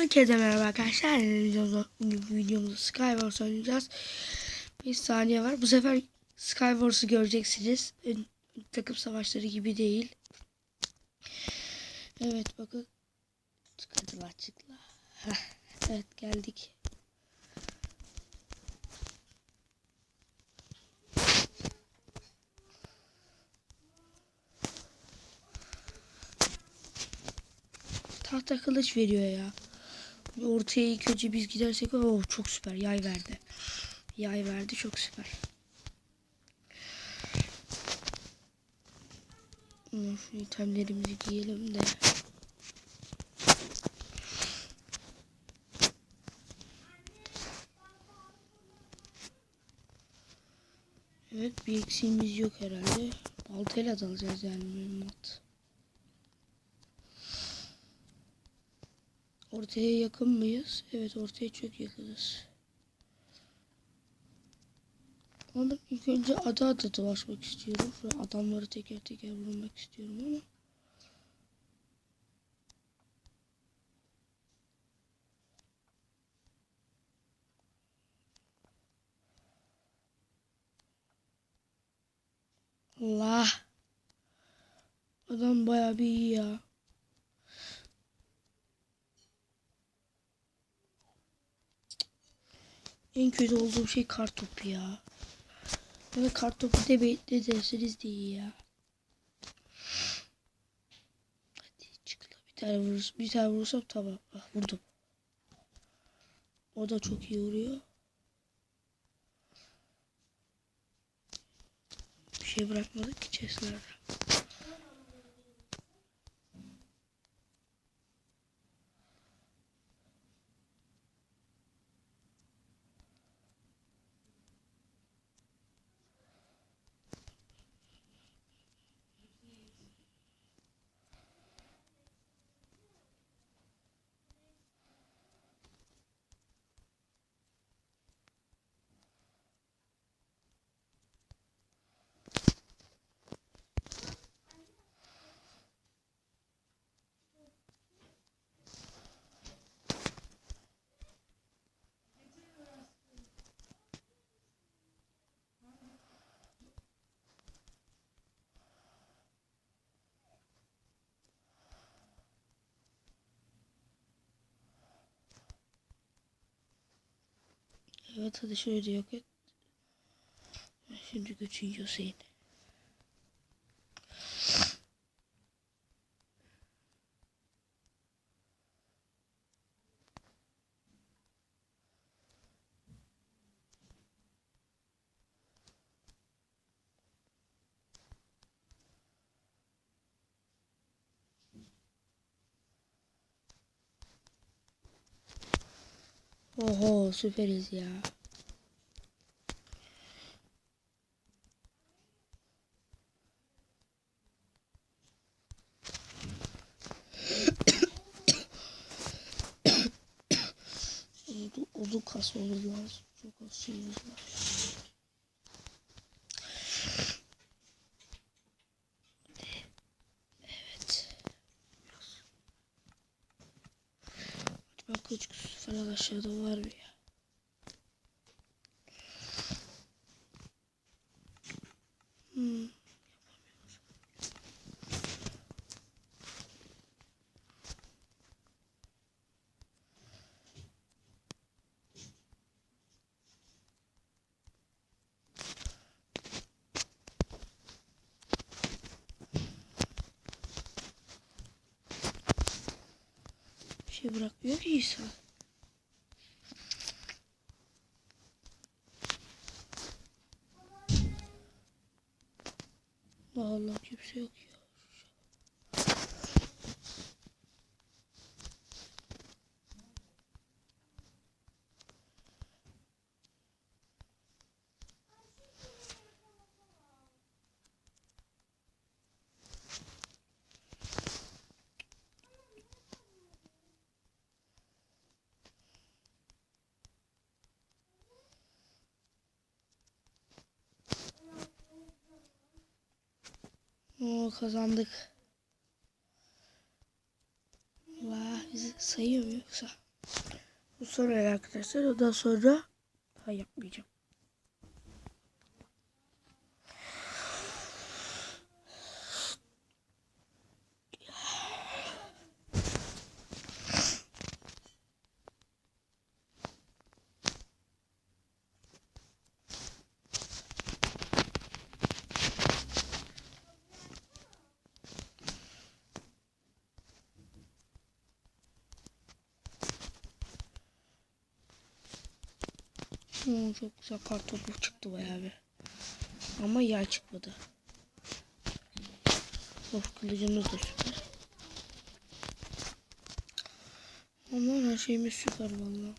Herkese merhaba arkadaşlar. Videomuzda, videomuzda Skywars oynayacağız. Bir saniye var. Bu sefer Skywars'ı göreceksiniz. Takım savaşları gibi değil. Evet bakın. Tıkladılar açıkla. Heh, Evet geldik. Tahta kılıç veriyor ya. Ortaya ilk önce biz gidersek oh çok süper yay verdi. Yay verdi çok süper. Şu itemlerimizi giyelim de. Evet bir eksiğimiz yok herhalde. Baltayla dalacağız yani mühimmat. Ortaya yakın mıyız? Evet ortaya çok yakınız. Ama ilk önce ada ada dolaşmak istiyorum. Şöyle adamları teker teker vurmak istiyorum ama. Allah. Adam bayağı bir iyi ya. En kötü olduğum şey kartopu ya. Ve kartopu de de derseniz de iyi ya. Hadi çıkla bir tane vururuz. Bir tane vurursam tamam. Ah, vurdum. O da çok iyi vuruyor. Bir şey bırakmadık ki chestlerde. Evet hadi şöyle yok et. Şimdi göçün Hüseyin. Oho süperiz ya. Odun, odun kasmamız lazım. Çok az şeyimiz var. Evet. Bak falan aşağıda var mı ya? Hmm. Şey bırakmıyor ki İsa. Allah Allah kimse yok ya. Oo kazandık. Vah bizi sayıyor mu yoksa? Bu el arkadaşlar. Ondan sonra daha yapmayacağım. Hmm, çok güzel kartopu çıktı bayağı bir. Ama yay çıkmadı. Of kılıcımız da süper. Ama her şeyimiz süper valla.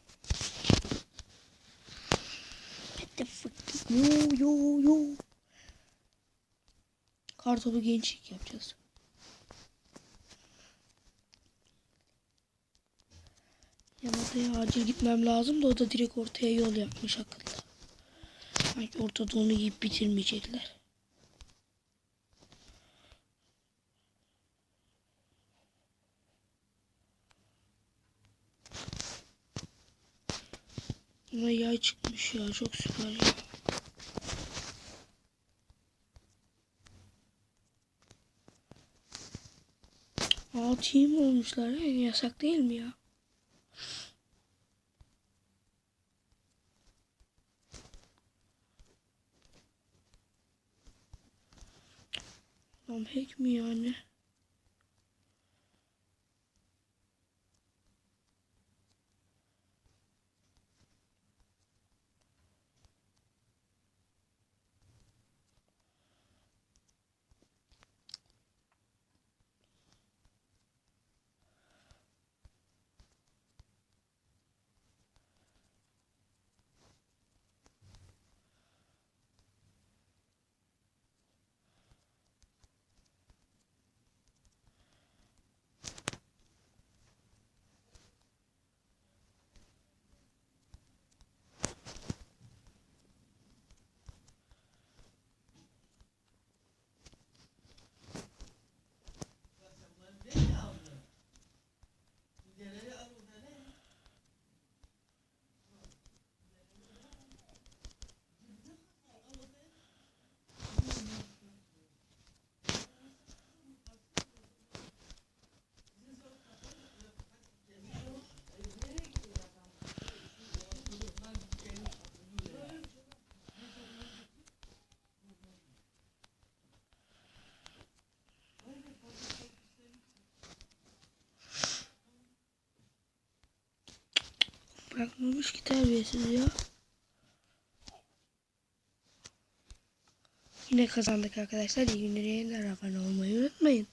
What the fuck? Yo yo yo. Kartopu gençlik yapacağız. Yamada'ya acil gitmem lazım da o da direkt ortaya yol yapmış akıllı. Sanki ortada onu yiyip bitirmeyecekler. Ama yay çıkmış ya çok süper ya. Aa team olmuşlar ya yasak değil mi ya? Lan hack mi yani? Bırakmamış ki terbiyesiz ya. Yine kazandık arkadaşlar. İyi günler yayınlar. Abone olmayı unutmayın.